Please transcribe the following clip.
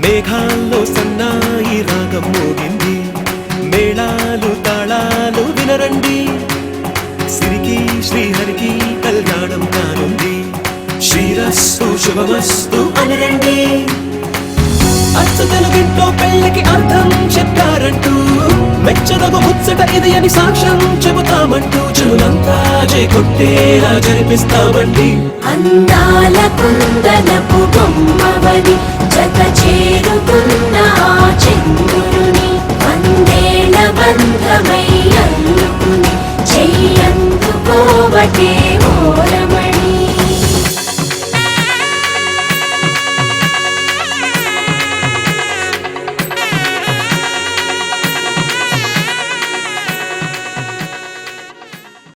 మేఘాల్లో సన్నాయి రాగం మోగింది. మేళాలు తాళాలు వినరండి. సిరికి శ్రీహరికి కళ్యాణం కానుంది. శ్రీరస్సు శుభమస్తు అనరండి. అచ్చు ఇంట్లో పెళ్ళకి అర్థం చెప్పారంటూ మెచ్చదగు ముచ్చట ఇది అని సాక్ష్యం చెబుతామంటూ చెవులంతా రాజే కొట్టేలా జరిపిస్తామండి అందాల కుందనపు బొమ్మవని జత చేరుకున్న ఆ చంద్రుని వందేల బంధమై అల్లుకుని చెయ్యందుకోవటే